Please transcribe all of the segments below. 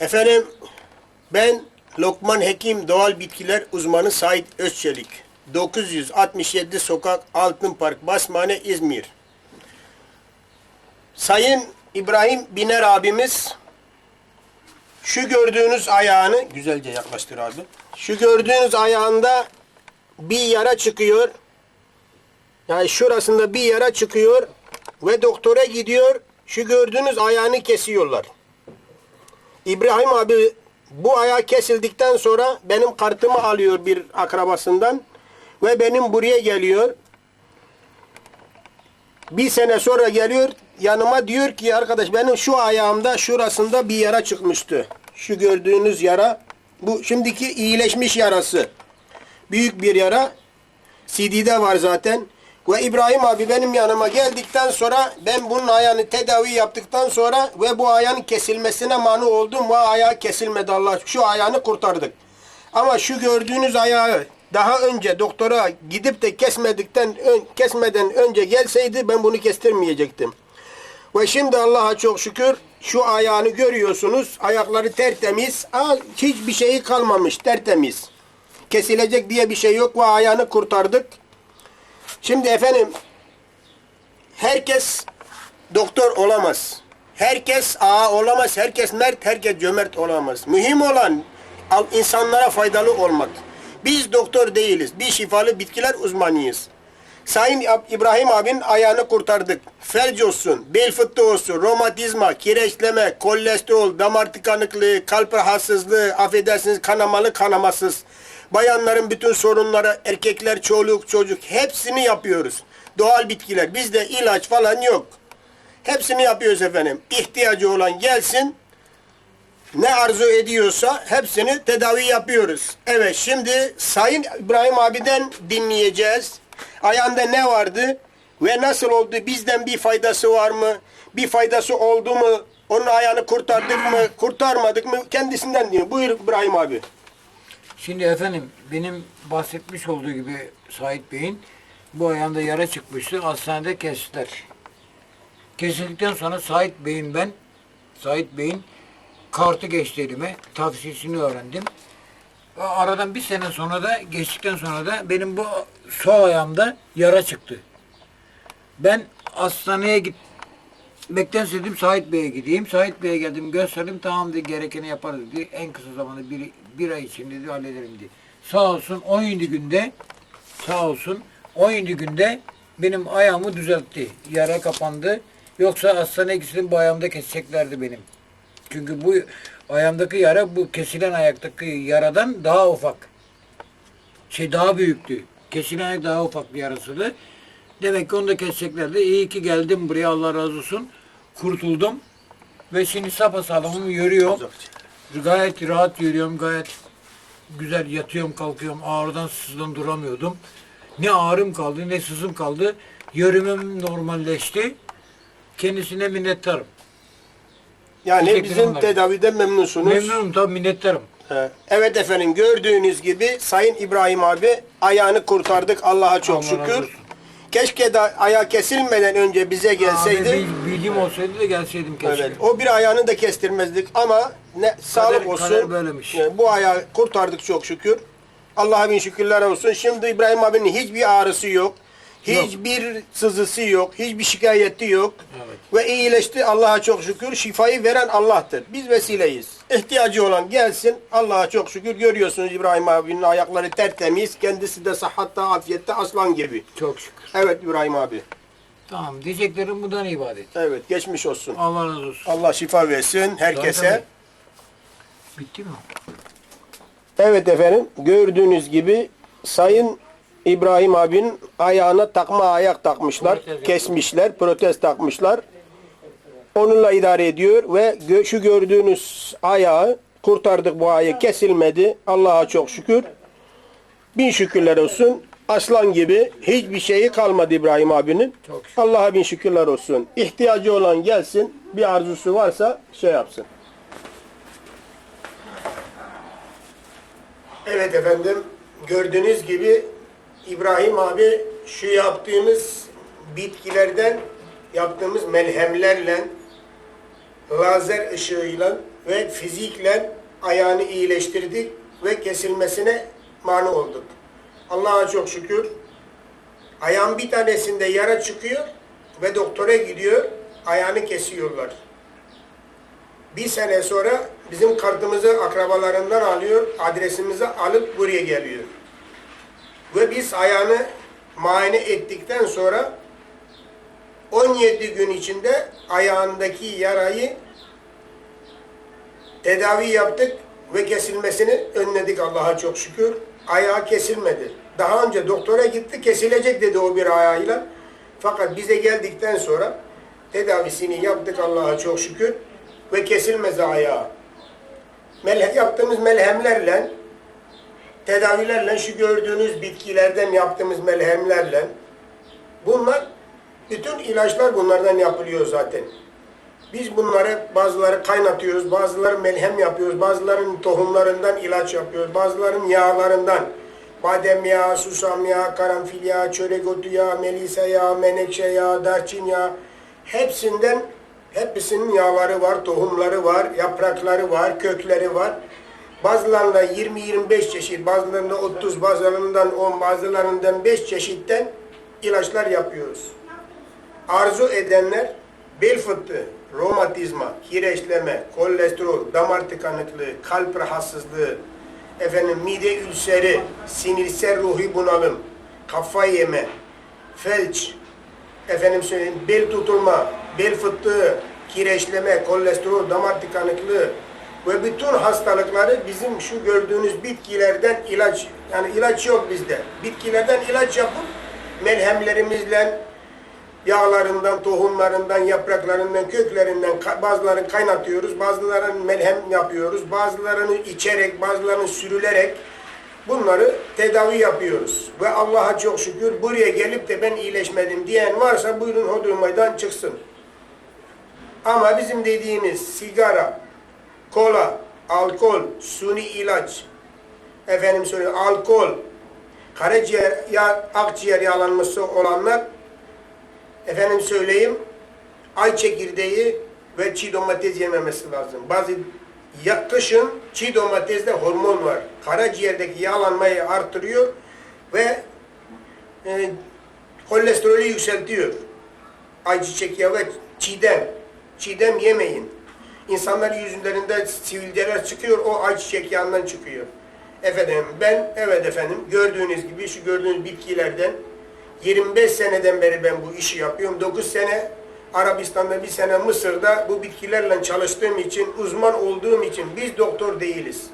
Efendim ben Lokman Hekim Doğal Bitkiler Uzmanı Sait Özçelik. 967 Sokak Altın Park Basmane İzmir. Sayın İbrahim Biner abimiz şu gördüğünüz ayağını güzelce yaklaştır abi. Şu gördüğünüz ayağında bir yara çıkıyor. Yani şurasında bir yara çıkıyor ve doktora gidiyor. Şu gördüğünüz ayağını kesiyorlar. İbrahim abi bu ayağı kesildikten sonra benim kartımı alıyor bir akrabasından ve benim buraya geliyor. Bir sene sonra geliyor yanıma diyor ki arkadaş benim şu ayağımda şurasında bir yara çıkmıştı. Şu gördüğünüz yara bu şimdiki iyileşmiş yarası. Büyük bir yara. CD'de var zaten. Ve İbrahim abi benim yanıma geldikten sonra ben bunun ayağını tedavi yaptıktan sonra ve bu ayağın kesilmesine mani oldum ve ayağı kesilmedi Allah. Şu ayağını kurtardık. Ama şu gördüğünüz ayağı daha önce doktora gidip de kesmedikten ön- kesmeden önce gelseydi ben bunu kestirmeyecektim. Ve şimdi Allah'a çok şükür şu ayağını görüyorsunuz. Ayakları tertemiz. Hiçbir şeyi kalmamış tertemiz. Kesilecek diye bir şey yok ve ayağını kurtardık. Şimdi efendim herkes doktor olamaz. Herkes ağa olamaz. Herkes mert, herkes cömert olamaz. Mühim olan insanlara faydalı olmak. Biz doktor değiliz. Biz şifalı bitkiler uzmanıyız. Sayın İbrahim abinin ayağını kurtardık. Felç olsun, bel fıtığı olsun, romatizma, kireçleme, kolesterol, damar tıkanıklığı, kalp rahatsızlığı, affedersiniz kanamalı kanamasız. Bayanların bütün sorunları, erkekler, çoluk, çocuk hepsini yapıyoruz. Doğal bitkiler. Bizde ilaç falan yok. Hepsini yapıyoruz efendim. İhtiyacı olan gelsin, ne arzu ediyorsa hepsini tedavi yapıyoruz. Evet şimdi Sayın İbrahim abiden dinleyeceğiz. Ayağında ne vardı ve nasıl oldu? Bizden bir faydası var mı? Bir faydası oldu mu? Onun ayağını kurtardık mı? Kurtarmadık mı? Kendisinden diyor. Buyur İbrahim abi. Şimdi efendim benim bahsetmiş olduğu gibi Sait Bey'in bu ayağında yara çıkmıştı. Hastanede kestiler. Kesildikten sonra Sait Bey'in ben Sait Bey'in kartı geçti. Tavsiyesini öğrendim. Aradan bir sene sonra da geçtikten sonra da benim bu sol ayağımda yara çıktı. Ben hastaneye gitmekten istedim Sait Bey'e gideyim. Sait Bey'e geldim gösterdim tamam dedi gerekeni yaparız dedi. En kısa zamanda bir, bir ay içinde dedi hallederim dedi. Sağ olsun 17 günde sağ olsun 17 günde benim ayağımı düzeltti. Yara kapandı. Yoksa hastaneye gitsin bu ayağımda keseceklerdi benim. Çünkü bu ayağımdaki yara bu kesilen ayaktaki yaradan daha ufak. Şey daha büyüktü. Kesilen ayak daha ufak bir yarasıydı. Demek ki onu da keseceklerdi. İyi ki geldim buraya Allah razı olsun. Kurtuldum. Ve şimdi sapasağlamım yürüyorum. Gayet rahat yürüyorum. Gayet güzel yatıyorum kalkıyorum. Ağrıdan sızdan duramıyordum. Ne ağrım kaldı ne sızım kaldı. Yürümem normalleşti. Kendisine minnettarım. Yani Teşekkür bizim ederim. tedaviden memnunsunuz. Memnunum tabii minnettarım. He. Evet efendim gördüğünüz gibi Sayın İbrahim abi ayağını kurtardık Allah'a çok Allah razı şükür. olsun. Keşke de ayağı kesilmeden önce bize gelseydi. Abi, bil- bilgim olsaydı da gelseydim keşke. Evet. O bir ayağını da kestirmezdik ama ne sağlık olsun. kader böylemiş. e, Bu ayağı kurtardık çok şükür. Allah'a bin şükürler olsun. Şimdi İbrahim abinin hiçbir ağrısı yok. Hiçbir sızısı yok. Hiçbir şikayeti yok. Evet. Ve iyileşti Allah'a çok şükür. Şifayı veren Allah'tır. Biz vesileyiz. İhtiyacı olan gelsin. Allah'a çok şükür. Görüyorsunuz İbrahim abinin ayakları tertemiz. Kendisi de sıhhatta, afiyette aslan gibi. Çok şükür. Evet İbrahim abi. Tamam diyeceklerim bundan ibadet. Evet geçmiş olsun. Allah razı olsun. Allah şifa versin herkese. Bitti mi? Evet efendim gördüğünüz gibi Sayın İbrahim abinin ayağına takma ayak takmışlar. Kesmişler, protez takmışlar. Onunla idare ediyor ve gö- şu gördüğünüz ayağı kurtardık bu ayağı kesilmedi. Allah'a çok şükür. Bin şükürler olsun. Aslan gibi hiçbir şeyi kalmadı İbrahim abinin. Allah'a bin şükürler olsun. İhtiyacı olan gelsin. Bir arzusu varsa şey yapsın. Evet efendim gördüğünüz gibi İbrahim abi şu yaptığımız bitkilerden yaptığımız melhemlerle lazer ışığıyla ve fizikle ayağını iyileştirdik ve kesilmesine mani olduk. Allah'a çok şükür. Ayağın bir tanesinde yara çıkıyor ve doktora gidiyor, ayağını kesiyorlar. Bir sene sonra bizim kartımızı akrabalarından alıyor, adresimizi alıp buraya geliyor. Ve biz ayağını muayene ettikten sonra 17 gün içinde ayağındaki yarayı tedavi yaptık ve kesilmesini önledik Allah'a çok şükür. Ayağı kesilmedi. Daha önce doktora gitti kesilecek dedi o bir ayağıyla. Fakat bize geldikten sonra tedavisini yaptık Allah'a çok şükür ve kesilmez ayağı. Melhem, yaptığımız melhemlerle tedavilerle şu gördüğünüz bitkilerden yaptığımız melhemlerle bunlar bütün ilaçlar bunlardan yapılıyor zaten. Biz bunları bazıları kaynatıyoruz, bazıları melhem yapıyoruz, bazılarının tohumlarından ilaç yapıyoruz, bazılarının yağlarından badem yağı, susam yağı, karanfil yağı, çörek otu yağı, melisa yağı, menekşe yağı, darçin yağı hepsinden hepsinin yağları var, tohumları var, yaprakları var, kökleri var. Bazılarında 20-25 çeşit, bazılarında 30, bazılarından 10, bazılarından 5 çeşitten ilaçlar yapıyoruz. Arzu edenler bel fıtığı, romatizma, kireçleme, kolesterol, damar tıkanıklığı, kalp rahatsızlığı, efendim mide ülseri, sinirsel ruhi bunalım, kafa yeme, felç, efendim söyleyeyim bel tutulma, bel fıtığı, kireçleme, kolesterol, damar tıkanıklığı ve bütün hastalıkları bizim şu gördüğünüz bitkilerden ilaç, yani ilaç yok bizde. Bitkilerden ilaç yapıp melhemlerimizle yağlarından, tohumlarından, yapraklarından, köklerinden bazılarını kaynatıyoruz, bazılarını melhem yapıyoruz, bazılarını içerek, bazılarını sürülerek bunları tedavi yapıyoruz. Ve Allah'a çok şükür buraya gelip de ben iyileşmedim diyen varsa buyurun hodurmaydan çıksın. Ama bizim dediğimiz sigara, kola, alkol, suni ilaç, efendim söyleyeyim alkol, karaciğer, ya, akciğer yağlanması olanlar efendim söyleyeyim ay çekirdeği ve çiğ domates yememesi lazım. Bazı ya, kışın çiğ domateste hormon var. Karaciğerdeki yağlanmayı artırıyor ve e, kolesterolü yükseltiyor. Ayçiçek yağı ve çiğdem. Çiğdem yemeyin. İnsanların yüzlerinde sivilceler çıkıyor, o ayçiçek yağından çıkıyor. Efendim ben, evet efendim, gördüğünüz gibi şu gördüğünüz bitkilerden 25 seneden beri ben bu işi yapıyorum. 9 sene Arabistan'da bir sene Mısır'da bu bitkilerle çalıştığım için, uzman olduğum için biz doktor değiliz.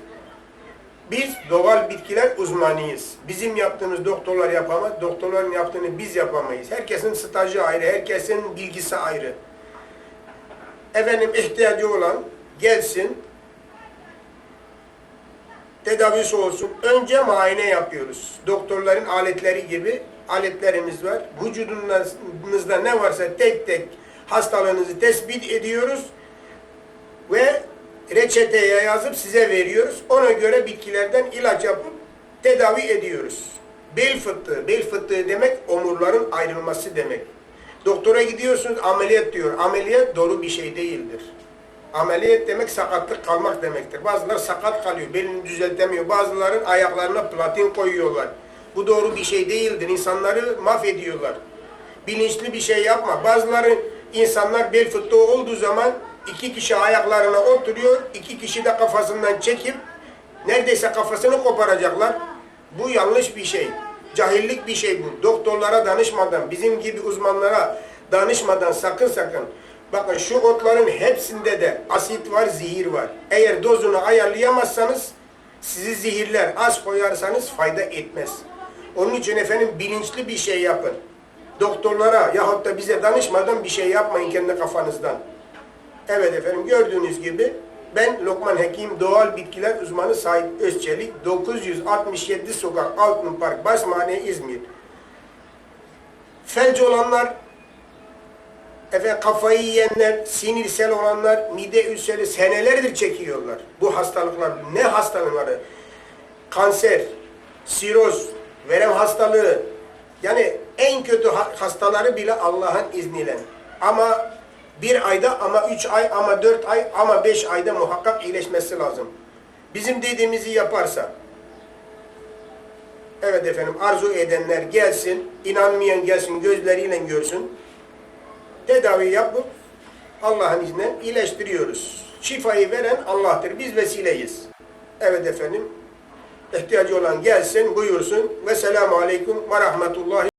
Biz doğal bitkiler uzmanıyız. Bizim yaptığımız doktorlar yapamaz, doktorların yaptığını biz yapamayız. Herkesin stajı ayrı, herkesin bilgisi ayrı. Efendim ihtiyacı olan gelsin, tedavisi olsun. Önce muayene yapıyoruz. Doktorların aletleri gibi aletlerimiz var. Vücudunuzda ne varsa tek tek hastalığınızı tespit ediyoruz ve reçeteye yazıp size veriyoruz. Ona göre bitkilerden ilaç yapıp tedavi ediyoruz. Bel fıtığı, bel fıtığı demek omurların ayrılması demek. Doktora gidiyorsunuz ameliyat diyor. Ameliyat doğru bir şey değildir. Ameliyat demek sakatlık kalmak demektir. Bazıları sakat kalıyor, belini düzeltemiyor. Bazıların ayaklarına platin koyuyorlar. Bu doğru bir şey değildir. İnsanları mahvediyorlar. Bilinçli bir şey yapma. Bazıları insanlar bel fıtığı olduğu zaman iki kişi ayaklarına oturuyor, iki kişi de kafasından çekip neredeyse kafasını koparacaklar. Bu yanlış bir şey. Cahillik bir şey bu. Doktorlara danışmadan, bizim gibi uzmanlara danışmadan sakın sakın. Bakın şu otların hepsinde de asit var, zehir var. Eğer dozunu ayarlayamazsanız sizi zehirler. Az koyarsanız fayda etmez. Onun için efendim bilinçli bir şey yapın. Doktorlara yahut da bize danışmadan bir şey yapmayın kendi kafanızdan. Evet efendim gördüğünüz gibi ben Lokman Hekim Doğal Bitkiler Uzmanı Sait Özçelik 967 Sokak Altın Park Basmane İzmir. Felç olanlar efendim kafayı yiyenler, sinirsel olanlar, mide ülseri senelerdir çekiyorlar. Bu hastalıklar ne hastalıkları? Kanser, siroz, verem hastalığı. Yani en kötü ha- hastaları bile Allah'ın izniyle. Ama Bir ayda ama üç ay ama dört ay ama beş ayda muhakkak iyileşmesi lazım. Bizim dediğimizi yaparsa. Evet efendim arzu edenler gelsin, inanmayan gelsin gözleriyle görsün. Tedavi yapıp Allah'ın izniyle iyileştiriyoruz. Şifayı veren Allah'tır. Biz vesileyiz. Evet efendim. İhtiyacı olan gelsin, buyursun. Ve selamu aleyküm ve rahmetullahi